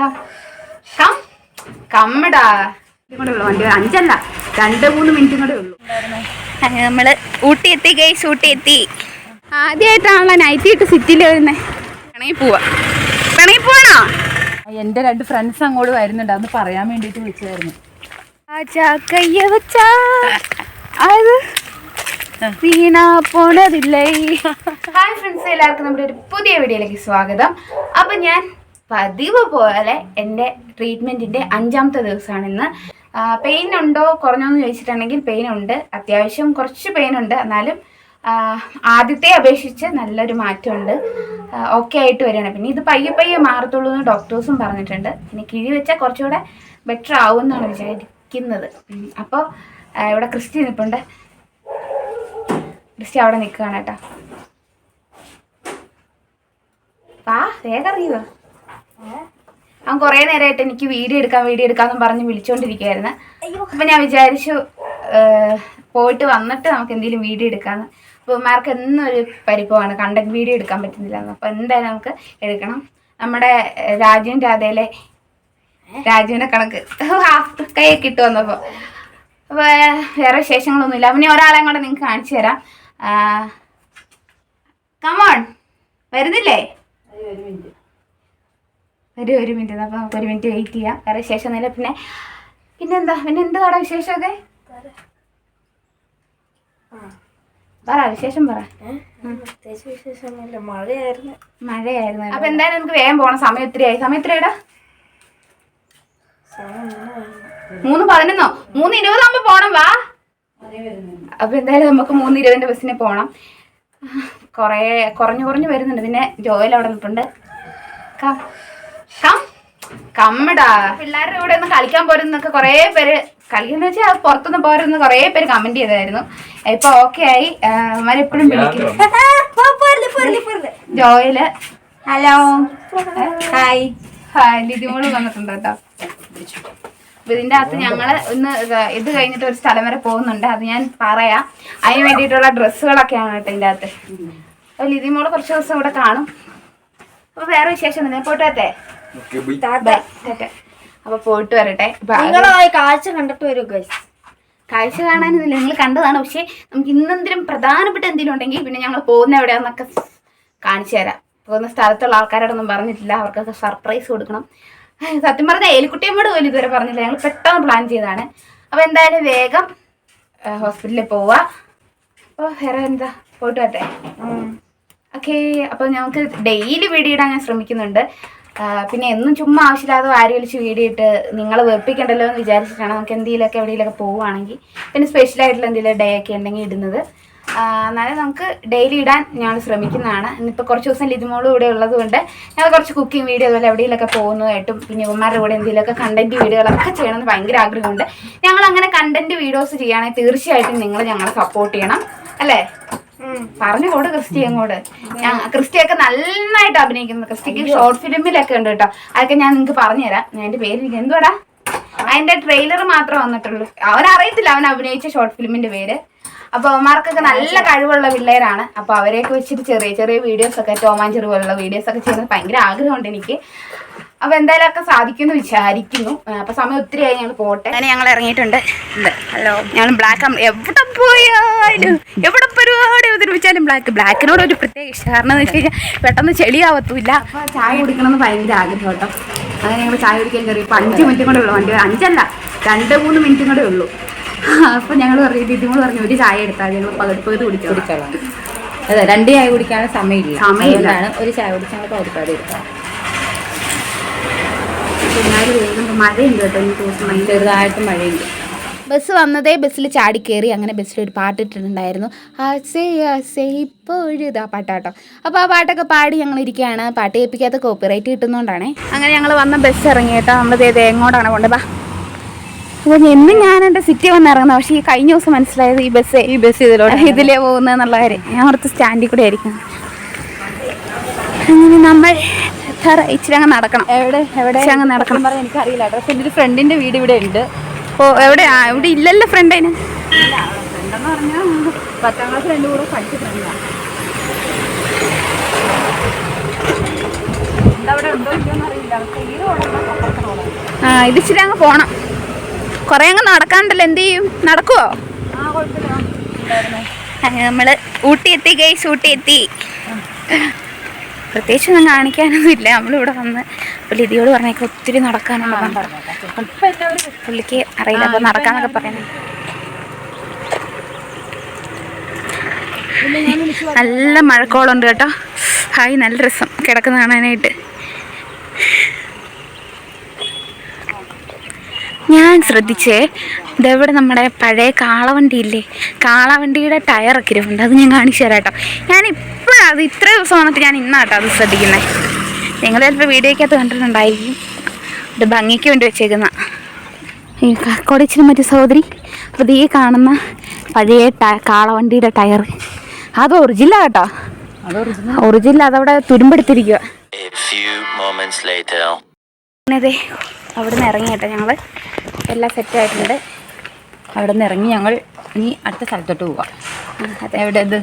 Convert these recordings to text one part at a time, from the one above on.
Come come കമ്മടാ. കൂടെ ഉള്ളു. വണ്ടി അഞ്ചല്ല. രണ്ട് മൂന്ന് മിനിറ്റ് കൂടെ ഉള്ളൂ. നമ്മൾ ഊട്ടി എത്തി ഗൈസ് ഊട്ടി എത്തി ആദ്യമായിട്ടാണല്ലോ നൈറ്റ് ഇട്ട് സിറ്റിയിൽ വരുന്നത് പിണങ്ങി പോവാ. പിണങ്ങി പോവാണോ എന്റെ രണ്ട് ഫ്രണ്ട്സ് അങ്ങോട്ട് വരുന്നുണ്ട്. അന്ന് പറയാൻ വേണ്ടിട്ട് വിളിച്ചായിരുന്നു അത് വീണ പോണതില്ലേ. ഹായ് ഫ്രണ്ട്സ് എല്ലാവർക്കും നമ്മുടെ ഒരു പുതിയ വീഡിയോയിലേക്ക് സ്വാഗതം. അപ്പം ഞാൻ പതിവ് പോലെ എന്റെ ട്രീറ്റ്മെന്റിന്റെ അഞ്ചാമത്തെ ദിവസമാണ് ഇന്ന് പെയിൻ ഉണ്ടോ കുറഞ്ഞോ എന്ന് ചോദിച്ചിട്ടുണ്ടെങ്കിൽ പെയിൻ ഉണ്ട്. അത്യാവശ്യം കുറച്ച് പെയിൻ ഉണ്ട്. എന്നാലും ആദ്യത്തെ അപേക്ഷിച്ച് നല്ലൊരു മാറ്റമുണ്ട്. ഓക്കെ ആയിട്ട് വരികയാണ്. പിന്നെ ഇത് പയ്യെ പയ്യെ മാറത്തുള്ളൂ എന്ന് ഡോക്ടേഴ്സും പറഞ്ഞിട്ടുണ്ട്. പിന്നെ കിഴി വെച്ചാൽ കുറച്ചുകൂടെ ബെറ്റർ ആവും എന്നാണ് വിചാരിക്കുന്നത് അപ്പോൾ ഇവിടെ ക്രിസ്റ്റി നിൽപ്പുണ്ട്. ക്രിസ്റ്റി അവിടെ നിൽക്കുകയാണ് കേട്ടോ. വാ വേഗം അറിയുക അവൻ കുറേ നേരമായിട്ട് എനിക്ക് വീഡിയോ എടുക്കാം വീഡിയോ എടുക്കാമെന്ന് പറഞ്ഞ് വിളിച്ചുകൊണ്ടിരിക്കുകയായിരുന്നു അപ്പം ഞാൻ വിചാരിച്ചു പോയിട്ട് വന്നിട്ട് നമുക്ക് എന്തെങ്കിലും വീഡിയോ എടുക്കാമെന്ന് അപ്പോൾ മാർക്ക് എന്നൊരു പരിഭവമാണ് കണ്ടന്റ് വീഡിയോ എടുക്കാൻ പറ്റുന്നില്ല അപ്പോൾ എന്തായാലും നമുക്ക് എടുക്കണം. നമ്മുടെ രാജുവിൻ രാധയിലെ രാജുവിനെ കണക്ക് കൈയൊക്കെ ഇട്ട് വന്നപ്പോൾ അപ്പോൾ വേറെ വിശേഷങ്ങളൊന്നുമില്ല. അവനെ ഒരാളെയും കൂടെ നിങ്ങൾക്ക് കാണിച്ചു തരാം. കമോൺ വരുന്നില്ലേ? ഒരു ഒരു മിനിറ്റ് അപ്പോൾ നമുക്ക് ഒരു മിനിറ്റ് വെയിറ്റ് ചെയ്യാം. വേറെ വിശേഷമൊന്നുമില്ല. പിന്നെ പിന്നെന്താ? പിന്നെ എന്താണ് വിശേഷമൊക്കെ? പറ. വിശേഷം പറ. മഴയായിരുന്നു. മഴയായിരുന്നു അപ്പൊ എന്തായാലും നമുക്ക് വേഗം പോകണം സമയം എത്രയായി? സമയം എത്രയാടാ? മൂന്ന് പതിനൊന്നോ? മൂന്ന് ഇരുപതാകുമ്പോ പോണം വാ. അപ്പൊ എന്തായാലും നമുക്ക് മൂന്ന് ഇരുപതിന്റെ ബസ്സിന് പോണം. കൊറേ കുറഞ്ഞു കുറഞ്ഞു വരുന്നുണ്ട്. പിന്നെ ജോയിൽ അവിടെ കം കമ്മടാ. പിള്ളേരുടെ കൂടെ ഒന്ന് കളിക്കാൻ പോരുന്നൊക്കെ കുറേ പേര് കളിക്കുന്ന വെച്ചാൽ പുറത്തുനിന്ന് പോരുന്ന കുറേ പേര് കമന്റ് ചെയ്തായിരുന്നു. ഇപ്പൊ ഓക്കെ ആയി. അവരെപ്പോഴും വിളിക്കും. ജോയിൽ. ഹലോ ഹായ് ഹായ് ലിതിമോൾ വന്നിട്ടുണ്ട് കേട്ടോ. അപ്പൊ ഇതിന്റെ അകത്ത് ഞങ്ങൾ ഇന്ന് ഇത് കഴിഞ്ഞിട്ട് ഒരു സ്ഥലം വരെ പോകുന്നുണ്ട്. അത് ഞാൻ പറയാം. അതിന് വേണ്ടിയിട്ടുള്ള ഡ്രസ്സുകളൊക്കെയാണ് കേട്ടോ ഇതിന്റെ അകത്ത്. അപ്പൊ ലിതിമോൾ കുറച്ച് ദിവസം ഇവിടെ കാണും. അപ്പൊ വേറെ വിശേഷം ഒന്നും അപ്പൊ പോയിട്ട് വരട്ടെ. കാഴ്ച കണ്ടിട്ട് വരും ഗൈസ് കാഴ്ച കാണാനൊന്നുമില്ല. നിങ്ങൾ കണ്ടതാണ്. പക്ഷെ നമുക്ക് ഇന്നെന്തെങ്കിലും പ്രധാനപ്പെട്ട എന്തെങ്കിലും ഉണ്ടെങ്കിൽ പിന്നെ ഞങ്ങൾ പോകുന്ന എവിടെയാന്നൊക്കെ കാണിച്ചു തരാം. പോകുന്ന സ്ഥലത്തുള്ള ആൾക്കാരോടൊന്നും പറഞ്ഞിട്ടില്ല. അവർക്കൊക്കെ സർപ്രൈസ് കൊടുക്കണം. സത്യം പറഞ്ഞാൽ ഏലിക്കുട്ടിയമ്മോട് പോലും ഇതുവരെ പറഞ്ഞില്ല. ഞങ്ങൾ പെട്ടെന്ന് പ്ലാൻ ചെയ്തതാണ്. അപ്പോൾ എന്തായാലും വേഗം ഹോസ്പിറ്റലിൽ പോവുക അപ്പോൾ വേറെ എന്താ? പോയിട്ട് വരട്ടെ. ഓക്കെ അപ്പോൾ ഞങ്ങൾക്ക് ഡെയിലി വീഡിയോ ഇടാൻ ഞാൻ ശ്രമിക്കുന്നുണ്ട്. പിന്നെ എന്നും ചുമ്മാ ആവശ്യമില്ലാതെ വാരി വലിച്ച് വീഡിയോ ഇട്ട് നിങ്ങൾ വെറുപ്പിക്കണ്ടല്ലോ എന്ന് വിചാരിച്ചിട്ടാണ് നമുക്ക് എന്തെങ്കിലുമൊക്കെ എവിടെയെങ്കിലൊക്കെ പോവുകയാണെങ്കിൽ പിന്നെ സ്പെഷ്യൽ ആയിട്ടുള്ള എന്തെങ്കിലും ഡേ ഒക്കെ ഉണ്ടെങ്കിൽ ഇടുന്നത്. എന്നാലും നമുക്ക് ഡെയിലി ഇടാൻ ഞാൻ ശ്രമിക്കുന്നതാണ്. ഇന്നിപ്പോൾ കുറച്ച് ദിവസം ലിതുമോളും ഇവിടെ ഉള്ളത് കൊണ്ട് ഞങ്ങൾ കുറച്ച് കുക്കിംഗ് വീഡിയോ അതുപോലെ എവിടെയെങ്കിലൊക്കെ പോകുന്നതായിട്ടും പിന്നെ ഉമ്മാരുടെ കൂടെ എന്തെങ്കിലുമൊക്കെ കണ്ടന്റ് വീഡിയോകളൊക്കെ ചെയ്യണമെന്ന് ഭയങ്കര ആഗ്രഹമുണ്ട്. ഞങ്ങൾ അങ്ങനെ കണ്ടന്റ് വീഡിയോസ് ചെയ്യുകയാണെങ്കിൽ തീർച്ചയായിട്ടും നിങ്ങൾ ഞങ്ങളെ സപ്പോർട്ട് ചെയ്യണം. അല്ലേ? പറഞ്ഞു കൊടു ക്രിസ്റ്റി അങ്ങോട്ട്. ക്രിസ്റ്റിയൊക്കെ നന്നായിട്ട് അഭിനയിക്കുന്നു. ക്രിസ്റ്റിക്ക് ഷോർട്ട് ഫിലിമിലൊക്കെ ഉണ്ട് കേട്ടോ. അതൊക്കെ ഞാൻ നിങ്ങൾക്ക് പറഞ്ഞുതരാം. തരാം എന്റെ പേര് എനിക്ക് എന്തുവാടാ? അതിന്റെ ട്രെയിലർ മാത്രമേ വന്നിട്ടുള്ളൂ. അവൻ അറിയത്തില്ല അവൻ അഭിനയിച്ച ഷോർട്ട് ഫിലിമിന്റെ പേര്. അപ്പൊ അവന്മാർക്കൊക്കെ നല്ല കഴിവുള്ള പിള്ളേരാണ്. അപ്പൊ അവരെയൊക്കെ വെച്ചിട്ട് ചെറിയ ചെറിയ വീഡിയോസ് ഒക്കെ ടോമാൻ പോലുള്ള വീഡിയോസ് ഒക്കെ ചെയ്യുന്നത് ഭയങ്കര ആഗ്രഹമുണ്ട് എനിക്ക്. അപ്പൊ എന്തായാലും ഒക്കെ സാധിക്കുമെന്ന് വിചാരിക്കുന്നു. അപ്പൊ സമയം ഒത്തിരി ആയി ഞങ്ങൾ പോട്ടെ. അങ്ങനെ ഞങ്ങൾ ഇറങ്ങിയിട്ടുണ്ട്. ഹലോ. ഞങ്ങൾ ബ്ലാക്ക് എവിടെ പോയാലും എവിടെ പരിപാടി അവതരിപ്പിച്ചാലും ബ്ലാക്ക് ബ്ലാക്കിനോട് ഒരു പ്രത്യേക ഇഷ്ടം കാരണം എന്ന് വെച്ച് കഴിഞ്ഞാൽ പെട്ടെന്ന് ചെളിയാവത്തില്ല. അപ്പൊ ചായ കുടിക്കണമെന്ന് ഭയങ്കര ആഗ്രഹം കേട്ടോ. അങ്ങനെ ഞങ്ങൾ ചായ കുടിക്കാൻ കയറി. ഇപ്പൊ അഞ്ച് മിനിറ്റും കൂടെ ഉള്ളൂ. വണ്ടി അഞ്ചല്ല രണ്ട് മൂന്ന് മിനിറ്റും കൂടെ ഉള്ളൂ. അപ്പൊ ഞങ്ങൾ പറഞ്ഞു ഇതിമോട് പറഞ്ഞു ഒരു ചായ എടുത്താൽ ഞങ്ങൾ പകുതി പകുതി കുടിച്ചോ കുടിച്ചോളാം. അതെ രണ്ട് ചായ കുടിക്കാനുള്ള സമയമില്ല. സമയമില്ലാണ് ഒരു ചായ കുടിച്ചാൽ പകർപ്പാട് എടുക്കാം വേഗം മഴയുണ്ട് കേട്ടോ ഈ ദിവസം ചെറുതായിട്ട് മഴയുണ്ട്. ബസ് വന്നതേ ബസ്സിൽ ചാടി കയറി അങ്ങനെ ബസ്സിൽ ഒരു പാട്ട് ഇട്ടിട്ടുണ്ടായിരുന്നു ആസേ ആസേ ആ പാട്ടാട്ടോ. അപ്പോൾ ആ പാട്ടൊക്കെ പാടി ഞങ്ങൾ ഇരിക്കുകയാണ് പാട്ട് കേൾപ്പിക്കാത്ത കോപ്പിറൈറ്റ് കിട്ടുന്നതുകൊണ്ടാണേ അങ്ങനെ ഞങ്ങൾ വന്ന ബസ് ഇറങ്ങി കേട്ടോ. നമ്മൾ ഇതേ എങ്ങോട്ടാണ് കൊണ്ട് ബാ. അപ്പോൾ എന്നും ഞാൻ എന്റെ സിറ്റി വന്ന് ഇറങ്ങുന്നത്. പക്ഷേ ഈ കഴിഞ്ഞ ദിവസം മനസ്സിലായത് ഈ ബസ് ഈ ബസ് ഇതിലൂടെ ഇതിലേ പോകുന്നത് എന്നുള്ള കാര്യം. ഞാൻ ഓർത്ത് സ്റ്റാൻഡിൽ കൂടെ ആയിരിക്കും അങ്ങനെ നമ്മൾ എത്ര ഇച്ചിരി അങ്ങ് നടക്കണം. എവിടെ? എവിടെ? അങ്ങ് നടക്കണം. പറഞ്ഞാൽ എനിക്കറിയില്ല അഡ്രസ് എന്റെ ഒരു ഫ്രണ്ടിന്റെ വീട് ഇവിടെ ഉണ്ട്. ഓ എവിടെ? ഇവിടെ ഇല്ലല്ലോ ഫ്രണ്ട് അതിന് ഫ്രണ്ടെന്ന് പറഞ്ഞാൽ പത്താം ക്ലാസ് രണ്ടു കൂടെ പഠിച്ച ഫ്രണ്ടാണ് ആ. ഇത് ഇച്ചിരി അങ്ങ് പോണം. കുറേ അങ്ങ് നടക്കാണ്ടല്ലോ എന്ത് ചെയ്യും? നടക്കുവോ? ആ നമ്മൾ ഊട്ടി എത്തി ഗൈസ് ഊട്ടി എത്തി പ്രത്യേകിച്ചൊന്നും കാണിക്കാനൊന്നുമില്ല. നമ്മളിവിടെ വന്ന് ലിതിയോട് പറഞ്ഞേക്ക് ഒത്തിരി നടക്കാനുള്ളതാണ് പറഞ്ഞു പുള്ളിക്ക് അറിയില്ല. അപ്പോൾ നടക്കാന്നൊക്കെ പറയുന്നത് നല്ല മഴക്കോളുണ്ട് കേട്ടോ. ഹായ് നല്ല രസം. കിടക്കുന്ന കാണാനായിട്ട്. ഞാൻ ശ്രദ്ധിച്ചേ ഇതെവിടെ നമ്മുടെ പഴയ കാളവണ്ടി ഇല്ലേ കാളവണ്ടിയുടെ ടയറൊക്കെ ഇരിപ്പുണ്ട്. അത് ഞാൻ കാണിച്ചു തരാം കേട്ടോ ഞാൻ ഇപ്പോഴാണ് അത് ഇത്ര ദിവസം വന്നിട്ട് ഞാൻ ഇന്നാട്ടോ അത് ശ്രദ്ധിക്കുന്നത് നിങ്ങൾ ചിലപ്പോൾ വീഡിയോയ്ക്കകത്ത് കണ്ടിട്ടുണ്ടായിരിക്കും. ഇത് ഭംഗിക്ക് വേണ്ടി വെച്ചേക്കുന്ന. ഈ കാക്കോടിച്ചിന് മറ്റു സഹോദരി അപ്പോൾ ഈ കാണുന്ന പഴയ ട കാളവണ്ടിയുടെ ടയർ അത് ഒറിജിനലാണ് കേട്ടോ. അത് ഒറിജിനൽ ഒറിജിനൽ അതവിടെ തുരുമ്പെടുത്തിരിക്കുക Moments അവിടെ നിന്ന് ഇറങ്ങി കേട്ടോ ഞങ്ങൾ എല്ലാം സെറ്റായിട്ടുണ്ട് അവിടെ നിന്ന് ഇറങ്ങി ഞങ്ങൾ ഇനി അടുത്ത സ്ഥലത്തോട്ട് പോവാം. അത്. എവിടെ ഇത്?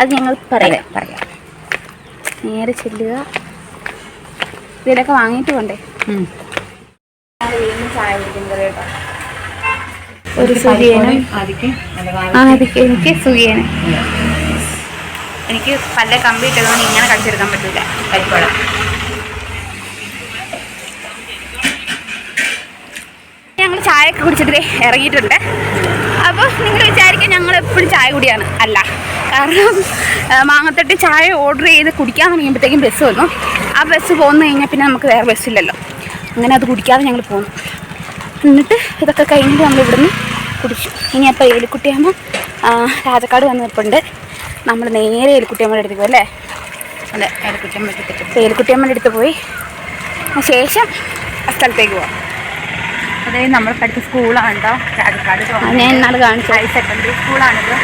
അത് ഞങ്ങൾ പറയാം. പറയാം. നേരെ ചെല്ലുക. ഇതിലൊക്കെ വാങ്ങിയിട്ട് പോണ്ടേ. ഒരു സുഖിയനും. ആ അതൊക്കെ എനിക്ക് സുഖിയന്. എനിക്ക് പല കമ്പി ഇട്ടതുകൊണ്ട് ഇങ്ങനെ കളിച്ചെടുക്കാൻ പറ്റില്ല കരിക്കോളം ഞങ്ങൾ ചായ ഒക്കെ കുടിച്ചിട്ട് ഇറങ്ങിയിട്ടുണ്ട്. അപ്പോൾ നിങ്ങൾ വിചാരിക്കും ഞങ്ങൾ എപ്പോഴും ചായ കുടിയാണ്. അല്ല കാരണം മാങ്ങത്തട്ടി ചായ ഓർഡർ ചെയ്ത് കുടിക്കാൻ തുടങ്ങിയപ്പോഴത്തേക്കും ബസ് വന്നു. ആ ബസ് പോന്നു കഴിഞ്ഞാൽ പിന്നെ നമുക്ക് വേറെ ബസ്സില്ലല്ലോ അങ്ങനെ അത് കുടിക്കാതെ ഞങ്ങൾ പോന്നു. എന്നിട്ട് ഇതൊക്കെ കഴിഞ്ഞിട്ട് നമ്മൾ ഇവിടുന്ന് കുടിച്ചു. ഇനി അപ്പോൾ ഏലിക്കുട്ടിയമ്മ രാജക്കാട് വന്ന് നിൽപ്പുണ്ട് നമ്മൾ നേരെ ഏലിക്കുട്ടിയമ്മയുടെ അടുത്ത് പോയി അല്ലേ? അതെ വെച്ചിട്ട് അപ്പോൾ ഏലിക്കുട്ടിയമ്മയുടെ അടുത്ത് പോയി. ശേഷം ആ സ്ഥലത്തേക്ക് പോവാം. അതെ നമ്മൾ പഠിച്ച സ്കൂളാണ് കേട്ടോ. ഞാൻ ഇന്നാൾ കാണിച്ചു. ഹയർ സെക്കൻഡറി സ്കൂളാണിത്.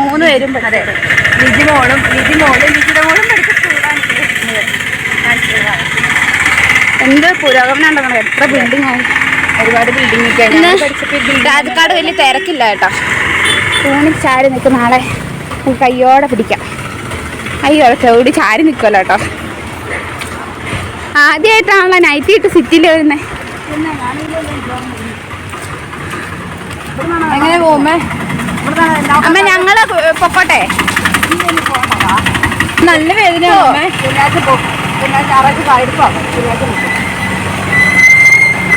മൂന്ന് പേരും അതെ. ലിജി മോളും ലിജി മോളും ലിജിയുടെ മോളും പഠിച്ച സ്കൂളാണ് എന്ത് പുരോഗമനം ഉണ്ടെന്ന് എത്ര ബിൽഡിംഗ് ആയി? ഒരുപാട് ബിൽഡിംഗ് ഒക്കെ രാജക്കാട് വലിയ തിരക്കില്ല കേട്ടോ. തൂണി ചാരി നിൽക്കും നാളെ. കയ്യോടെ പിടിക്കാം. അയ്യോ ചവിടി ചാരി നിൽക്കുമല്ലോ കേട്ടോ. ആദ്യമായിട്ടാണല്ലോ നൈറ്റ് ഇട്ട് സിറ്റിയിൽ വരുന്നത് എങ്ങനെ പോകുമ്പേ? അമ്മ ഞങ്ങൾ പൊക്കോട്ടെ? നല്ല വേദന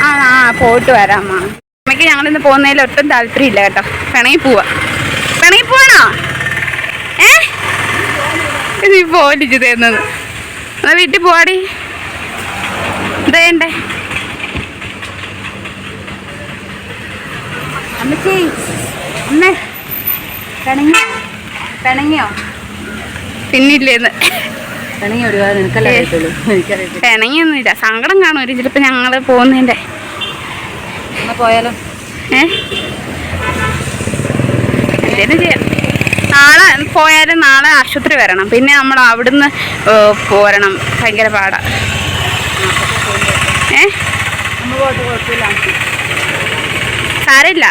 ആ ആ പോയിട്ട് വരാം അമ്മ അമ്മയ്ക്ക് ഞങ്ങളിന്ന് പോകുന്നതിൽ ഒട്ടും താല്പര്യമില്ല കേട്ടോ. പിണങ്ങി പോവാ. പിണങ്ങി പോവാണോ? ഏ? നീ പോലിച്ചു തരുന്നത്. എന്നാ വീട്ടിൽ പോവാടി. ഇതേണ്ടേ അമ്മച്ചി അമ്മേ പിണങ്ങിയോ? പിണങ്ങിയോ? പിന്നില്ലേന്ന്. പിണങ്ങി ഒരുപാട്? നിനക്കല്ലേ അറിയത്തുള്ളൂ. എനിക്കറിയത്തില്ല. പിണങ്ങിയൊന്നുമില്ല. സങ്കടം കാണും ചിലപ്പോൾ ഞങ്ങൾ പോകുന്നതിന്റെ എന്നാ പോയാലോ? ഏ? എന്തേലും ചെയ്യാം. നാളെ പോയാലും നാളെ ആശുപത്രി വരണം. പിന്നെ നമ്മൾ അവിടുന്ന് പോരണം. ഭയങ്കര പാടാ. ഏ? സാരമില്ല.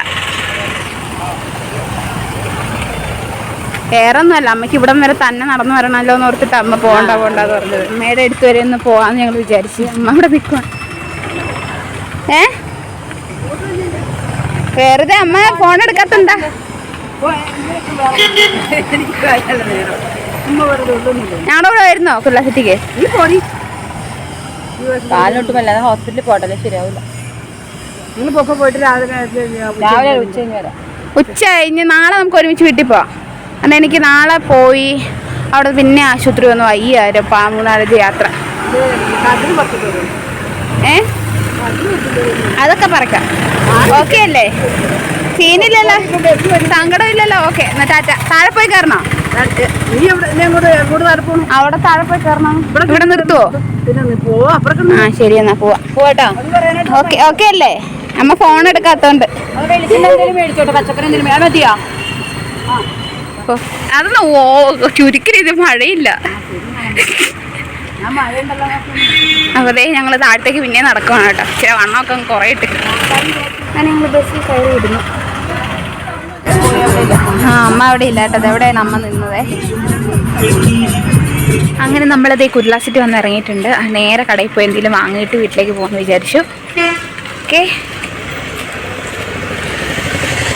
വേറെ ഒന്നുമല്ല അമ്മയ്ക്ക് ഇവിടം വരെ തന്നെ നടന്നു വരണമല്ലോ എന്ന് ഓർത്തിട്ട് അമ്മ പോകണ്ട പോകണ്ടെന്ന് പറഞ്ഞത്. അമ്മയുടെ അടുത്ത് വരെ ഒന്ന് പോകാമെന്ന് ഞങ്ങൾ വിചാരിച്ചു. അമ്മ ഇവിടെ നിൽക്കുക ഏ? വെറുതെ അമ്മ ഫോൺ എടുക്കത്തുണ്ടാ ഞങ്ങളുടെ കൂടെ വരുന്നോ കുല്ലാസിറ്റിക്ക് സിറ്റിക്ക്? കാലിനൊട്ടുമല്ലാതെ ഹോസ്പിറ്റലിൽ പോട്ടല്ലേ ശരിയാവില്ല പോയിട്ട് രാവിലെ രാവിലെ ഉച്ച കഴിഞ്ഞ് വരാം. ഉച്ച കഴിഞ്ഞ് നാളെ നമുക്ക് ഒരുമിച്ച് വീട്ടിൽ പോവാം. അന്ന് എനിക്ക് നാളെ പോയി അവിടെ പിന്നെ ആശുപത്രി വന്നു വയ്യായിരം പാമ്പുനാലത് യാത്ര. ഏ? അതൊക്കെ പറക്കാം. ഓക്കെ അല്ലേ? സീനില്ലല്ലോ. സങ്കടമില്ലല്ലോ. Okay tata. താഴെ പോയി കയറണോ അവിടെ താഴെ പോയി കയറണം ഇവിടെ നിർത്തുവോ? ആ ശരി എന്നാ പോവാ. പോവാട്ടോ. ഓക്കെ ഓക്കെ അല്ലേ? അമ്മ ഫോൺ എടുക്കാത്തോണ്ട്. പച്ചക്കറി എന്തെങ്കിലും വേണം ഓ, അതൊന്നും ഓ ചുരുക്കരി ഇത് മഴയില്ല. അതെ ഞങ്ങൾ താഴത്തേക്ക് പിന്നെ നടക്കുവാണ് കേട്ടോ. ഇച്ചിരി വണ്ണമൊക്കെ കുറേ ഇട്ട് ഞങ്ങൾ ആ അമ്മ അവിടെ ഇല്ല കേട്ടോ. എവിടെയാണ് അമ്മ നിന്നത്? അങ്ങനെ നമ്മളത് കുരുളാസിറ്റി വന്ന് ഇറങ്ങിയിട്ടുണ്ട്. നേരെ കടയിൽ പോയി എന്തെങ്കിലും വാങ്ങിയിട്ട് വീട്ടിലേക്ക് പോകുമെന്ന് വിചാരിച്ചു. ഓക്കെ.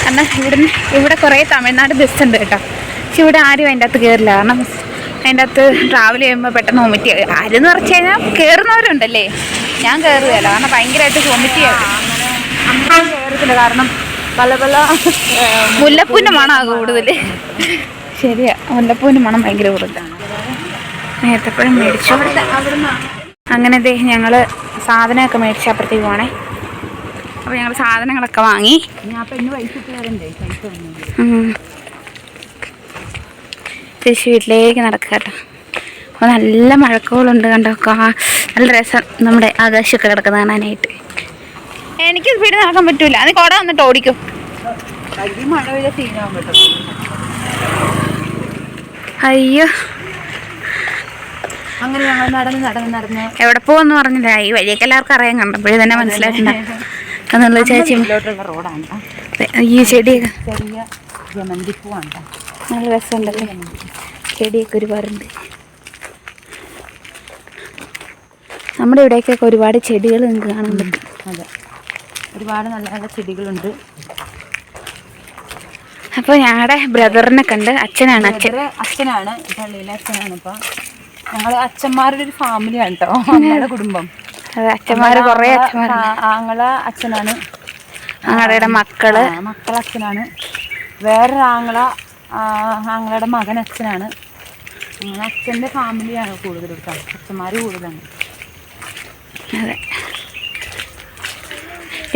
കാരണം ഇവിടുന്ന് ഇവിടെ കുറേ തമിഴ്നാട് ബസ് ഉണ്ട് കേട്ടോ. പക്ഷെ ഇവിടെ ആരും അതിന്റെ അകത്ത് കയറില്ല കാരണം അതിന്റെ അകത്ത് ട്രാവൽ ചെയ്യുമ്പോൾ പെട്ടെന്ന് വൊമിറ്റ് ആരും ആരെന്ന് പറഞ്ഞു കഴിഞ്ഞാൽ കയറുന്നവരുണ്ടല്ലേ ഞാൻ കയറുകയല്ല കാരണം ഭയങ്കരമായിട്ട് വൊമിറ്റ് ചെയ്യും. കയറത്തില്ല കാരണം പല പല മുല്ലപ്പൂവിന്റെ മണമാണ് കൂടുതൽ ശരിയാ. മുല്ലപ്പൂവിന്റെ മണം ഭയങ്കര കൂടുതലാണ് നേരത്തെപ്പോഴും മേടിച്ചു. അങ്ങനെ അദ്ദേഹം ഞങ്ങൾ സാധനമൊക്കെ മേടിച്ച് അപ്പുറത്തേക്ക് പോകണേ അപ്പോൾ ഞങ്ങൾ സാധനങ്ങളൊക്കെ വാങ്ങി ഞാൻ അപ്പം ഇന്ന് പൈസ ഇട്ട് തരണ്ടേ പൈസ വന്നത് ഉം. തിരിച്ച് വീട്ടിലേക്ക് നടക്കുക കേട്ടോ. അപ്പോൾ നല്ല മഴക്കോളുണ്ട് കണ്ടോ. കാ നല്ല രസം. നമ്മുടെ ആകാശമൊക്കെ കിടക്കുന്ന കാണാനായിട്ട്. എനിക്ക് സ്പീഡ് നടക്കാൻ പറ്റൂല. അത് കുട വന്നിട്ട് ഓടിക്കും. അയ്യോ. അങ്ങനെ ഞങ്ങൾ നടന്ന് നടന്ന് നടന്ന്. എവിടെ പോകുമെന്ന് പറഞ്ഞില്ല. ഈ വഴിയൊക്കെ എല്ലാവർക്കും അറിയാൻ കണ്ടപ്പോഴേ തന്നെ മനസ്സിലായിട്ടുണ്ടാവും ചേച്ചി. റോഡാണ്. ട്ടോ. ഈ ചെടിയൊക്കെ. ചെറിയ ജമന്തിപ്പൂവാണ്. നല്ല രസമുണ്ടല്ലേ? ചെടിയൊക്കെ ഒരുപാടുണ്ട്. നമ്മുടെ ഇവിടേക്കൊക്കെ ഒരുപാട് ചെടികൾ നിങ്ങൾക്ക് കാണാൻ പറ്റും. അതെ. ഒരുപാട് നല്ല നല്ല ചെടികളുണ്ട്. അപ്പോൾ ഞങ്ങളുടെ ബ്രദറിനെ കണ്ട് അച്ഛനാണ് അച്ഛൻ. അച്ഛനാണ് പള്ളിയിലെ അച്ഛനാണ് ഇപ്പൊ. ഞങ്ങൾ അച്ഛന്മാരുടെ ഒരു ഫാമിലിയാണ് കേട്ടോ അമ്മയുടെ കുടുംബം. അതെ അച്ഛന്മാർ കുറേ അച്ഛന്മാർ ആങ്ങളെ അച്ഛനാണ്. ആങ്ങളയുടെ മക്കൾ. മക്കളെ അച്ഛനാണ്. വേറൊരു ആങ്ങള ആങ്ങളയുടെ മകൻ അച്ഛനാണ്. അങ്ങനെ അച്ഛന്റെ ഫാമിലിയാണ് കൂടുതൽ കേട്ടോ അച്ഛന്മാർ കൂടുതലാണ്. അതെ.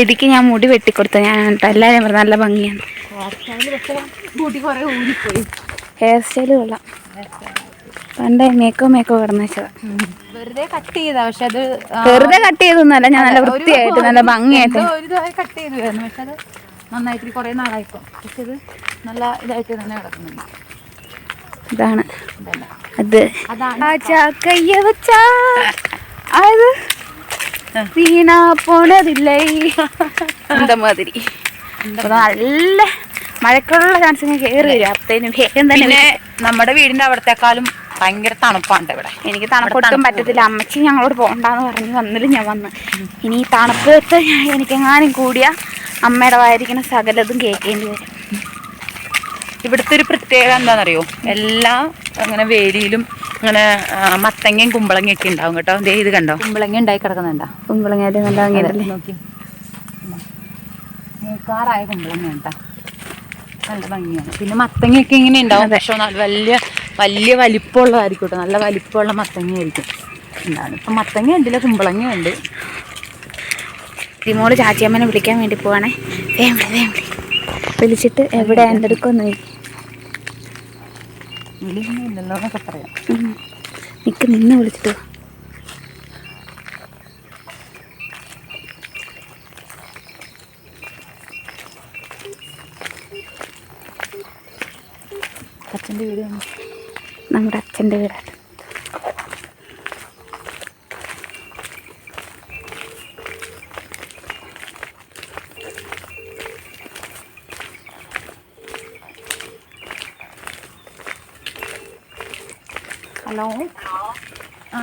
ഇതിക്ക് ഞാൻ മുടി വെട്ടിക്കൊടുത്ത ഞാൻ എല്ലാവരും നല്ല ഭംഗിയാണ്. ഹെയർ സ്റ്റൈൽ കൊള്ളാം. പണ്ട് മേക്കോ മേക്കോ കിടന്നു വെച്ചതാ വെറുതെ കട്ട് ചെയ്താ. പക്ഷെ അത് വെറുതെ കട്ട് ചെയ്തൊന്നുമല്ല. ഞാൻ നല്ല വൃത്തിയായിട്ട് നല്ല ഭംഗിയായിട്ട്. കട്ട് ചെയ്തു പക്ഷെ അത് നന്നായിട്ട് കുറെ നാളായിപ്പോ. പക്ഷെ ഇത് നല്ല ഇതായിട്ട് തന്നെ കിടക്കുന്നുണ്ട്. ഇതാണ്. അത്. അതാണ്. ആച്ചാ കയ്യ വെച്ചാ അത് വീണ പോണതില്ലേ? എന്താ മാതിരി നല്ല മഴക്കുള്ള ചാൻസ് കയറി വരും. അപ്പത്തേനും വേഗം തന്നെ നമ്മുടെ വീടിന്റെ അവിടത്തെക്കാളും ഭയങ്കര തണുപ്പാണ് ഇവിടെ. എനിക്ക് തണുപ്പൊട്ടും പറ്റത്തില്ല. അമ്മച്ചി ഞങ്ങളോട് പോകണ്ടെന്ന് പറഞ്ഞ് വന്നില്ല ഞാൻ വന്ന്. ഇനി ഈ തണുപ്പത്ത് എനിക്കെങ്ങാനും കൂടിയ അമ്മയുടെ വായിരിക്കുന്ന സകലതും കേൾക്കേണ്ടി വരും. ഇവിടുത്തെ ഒരു പ്രത്യേകത എന്താണെന്നറിയോ? എല്ലാ അങ്ങനെ വേലിയിലും അങ്ങനെ മത്തങ്ങയും കുമ്പളങ്ങയും ഒക്കെ ഉണ്ടാവും കേട്ടോ. ദേ ഇത് കണ്ടോ? കുമ്പളങ്ങ ഉണ്ടായി കിടക്കുന്നുണ്ടോ? കുമ്പളങ്ങ നോക്കി. മൂക്കാറായ കുമ്പളങ്ങ കേട്ടോ. നല്ല ഭംഗിയാണ്. പിന്നെ മത്തങ്ങയൊക്കെ ഇങ്ങനെ ഉണ്ടാവും. പക്ഷേ നല്ല വലിയ വലിയ വലിപ്പമുള്ളതായിരിക്കും കേട്ടോ. നല്ല വലിപ്പമുള്ള മത്തങ്ങയായിരിക്കും. എന്താണ്? ഇപ്പം മത്തങ്ങ ഉണ്ടല്ലോ കുമ്പളങ്ങ ഉണ്ട്. ഇതിമോൾ ചാച്ചിയമ്മനെ വിളിക്കാൻ വേണ്ടി പോവാണേ. വേം വിളി വിളിച്ചിട്ട് എവിടെ എന്റെ അടുക്കൊന്ന് വിളിയൊന്നും ഇല്ലല്ലോ എന്നൊക്കെ പറയാം. നിക്ക് നിന്ന് വിളിച്ചിട്ട്. അച്ഛന്റെ വീട് നമ്മുടെ അച്ഛന്റെ വീടാണ്. ഹലോ? ആ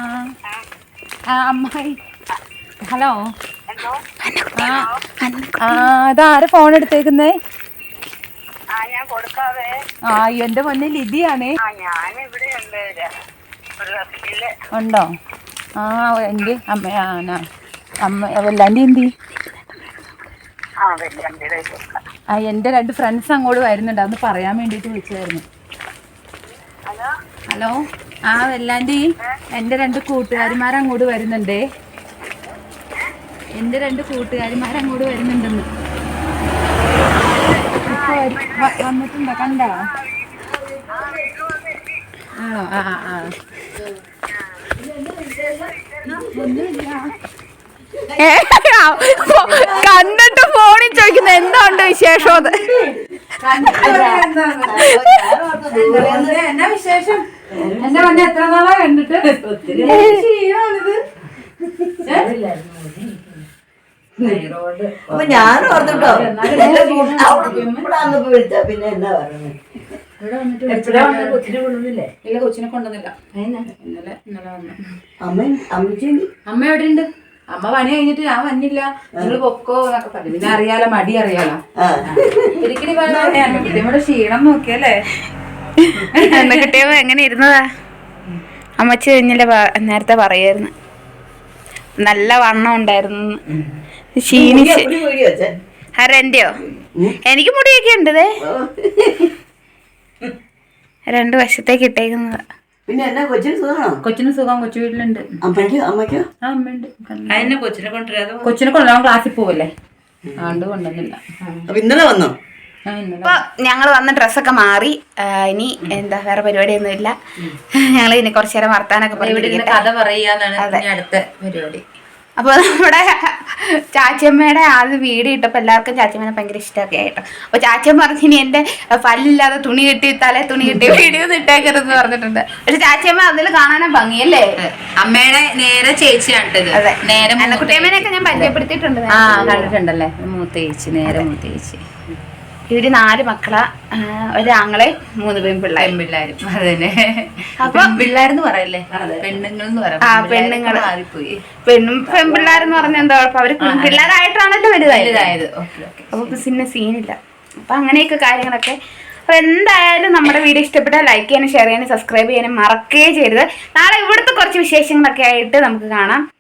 ആ അമ്മായി. ഹലോ? ആ ആ ഫോൺ എടുത്തേക്കുന്നേ? ആ എന്റെ പൊന്നെ ലിതിയാണേ ഉണ്ടോ? ആ എന്റെ അമ്മ അമ്മ വല്ലാണ്ടി എന്തി? ആ എന്റെ രണ്ട് ഫ്രണ്ട്സ് അങ്ങോട്ട് വരുന്നുണ്ട്. അതൊന്ന് പറയാൻ വേണ്ടിയിട്ട് വിളിച്ചതായിരുന്നു. ഹലോ. ആ വെല്ലാണ്ടി എന്റെ രണ്ട് കൂട്ടുകാരിമാർ അങ്ങോട്ട് വരുന്നുണ്ടേ. എന്റെ രണ്ട് കൂട്ടുകാരിമാർ അങ്ങോട്ട് വരുന്നുണ്ടെന്ന്. വന്നിട്ടുണ്ടോ? കണ്ടോ? ആ ആ, ആ. കണ്ടിട്ട് ഫോണിൽ ചോദിക്കുന്ന എന്തുണ്ട് വിശേഷം അത്? എന്നാ വിശേഷം എന്റെ എത്ര നാളാ കണ്ടിട്ട് അപ്പൊ ഞാൻ ഓർത്തിട്ടോ വിളിച്ച പിന്നെ എന്താ പറയുന്നത് ഇല്ല കൊച്ചിനെ കൊണ്ടുവന്നില്ല. ഇന്നലെ ഇന്നലെ വന്നു. അമ്മ എവിടെ ഉണ്ട് അമ്മ പണി കഴിഞ്ഞിട്ട് ഞാൻ വന്നില്ല. നിങ്ങൾ പൊക്കോ എന്നൊക്കെ പറഞ്ഞു. പിന്നെ അറിയാലോ മടി അറിയാലോ. ഒരിക്കലും നമ്മുടെ ക്ഷീണം നോക്കിയല്ലേ കിട്ടിയപ്പോ എങ്ങനെ ഇരുന്നതാ? അമ്മച്ചി കഴിഞ്ഞില്ല നേരത്തെ പറയായിരുന്നു. നല്ല വണ്ണം ഉണ്ടായിരുന്നു ക്ഷീണിച്ച്. ആരെന്റെയോ എനിക്ക് മുടിയൊക്കെ ഉണ്ട് ദേ രണ്ട് വശത്തേക്ക് ഇട്ടേക്കുന്നത്. പിന്നെ എന്നാ കൊച്ചിന് സുഖമാണോ? കൊച്ചിന് സുഖം കൊച്ചു വീട്ടിലുണ്ട്. അമ്മയ്ക്ക് അമ്മയ്ക്ക്? ആ അമ്മയുണ്ട്. അതിനെ കൊച്ചിനെ കൊണ്ടുവരാതെ കൊച്ചിനെ കൊണ്ടുവരാൻ ക്ലാസ്സിൽ പോവല്ലേ? ആണ്ട് കൊണ്ടുവന്നില്ല. അപ്പൊ ഇന്നലെ വന്നോ? ആ ഇന്നലെ അപ്പൊ ഞങ്ങൾ വന്ന ഡ്രസ്സൊക്കെ മാറി. ഇനി എന്താ വേറെ പരിപാടി ഇല്ല ഞങ്ങൾ ഇനി കുറച്ചു നേരം വർത്താനൊക്കെ പറയുക കഥ ഇനി അടുത്ത പരിപാടി. അപ്പൊ നമ്മുടെ ചാച്ചിയമ്മയുടെ ആദ്യം വീഡിയോ ഇട്ടപ്പോ എല്ലാവർക്കും ചാച്ചിയമ്മനെ ഭയങ്കര ഇഷ്ടമൊക്കെ ആയിട്ടോ. അപ്പൊ ചാച്ചിയമ്മ പറഞ്ഞു ഇനി എന്റെ പല്ലില്ലാതെ തുണി കിട്ടി തല തുണി കിട്ടി വീഡിയോ ഇട്ടേക്കരുതെന്ന് പറഞ്ഞിട്ടുണ്ട്. പക്ഷെ ചാച്ചിയമ്മ അതിൽ കാണാനാ ഭംഗിയല്ലേ? അമ്മയുടെ നേരെ ചേച്ചിയാണിട്ടത് നേരെ കുട്ടിയമ്മനെയൊക്കെ ഞാൻ പരിചയപ്പെടുത്തിയിട്ടുണ്ട് ആ കണ്ടിട്ടുണ്ടല്ലേ? മൂത്ത ചേച്ചി നേരെ മൂത്ത ചേച്ചി. ഇവർ നാല് മക്കളാ. ഒരാങ്ങളെ മൂന്ന് പെൺപിള്ളേർ പിള്ളേരും. അതന്നെ. അപ്പൊ- പെൺപിള്ളാരെന്ന് പറയല്ലേ? പെണ്ണുങ്ങൾ ആ, പെണ്ണുങ്ങൾ. മാറിപ്പോയി. പെണ്ണും പെൺപിള്ളേരെന്ന് പറഞ്ഞ എന്താ കുഴപ്പം? അവർ പിള്ളേരായിട്ടാണല്ലോ വലുതായത്. അപ്പൊ പിന്നെ സീനില്ല. അപ്പൊ അങ്ങനെയൊക്കെ കാര്യങ്ങളൊക്കെ. അപ്പൊ എന്തായാലും നമ്മുടെ വീഡിയോ ഇഷ്ടപ്പെട്ടാൽ ലൈക്ക് ചെയ്യാനും ഷെയർ ചെയ്യാനും സബ്സ്ക്രൈബ് ചെയ്യാനും മറക്കേ ചെയ്യരുത്. നാളെ ഇവിടുത്തെ കുറച്ച് വിശേഷങ്ങളൊക്കെ ആയിട്ട് നമുക്ക് കാണാം.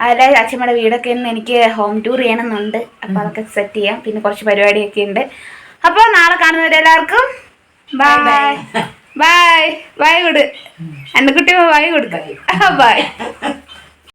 അതിലെ അച്ഛമ്മയുടെ വീടൊക്കെ ഇന്ന് എനിക്ക് ഹോം ടൂർ ചെയ്യണമെന്നുണ്ട്. അപ്പൊ അതൊക്കെ സെറ്റ് ചെയ്യാം. പിന്നെ കുറച്ച് പരിപാടിയൊക്കെ ഉണ്ട്. അപ്പോൾ നാളെ കാണുന്നവരെല്ലാവർക്കും ബൈ ബൈ ബൈ കൊടു എന്റെ കുട്ടി ബൈ കൊടുക്ക. ബൈ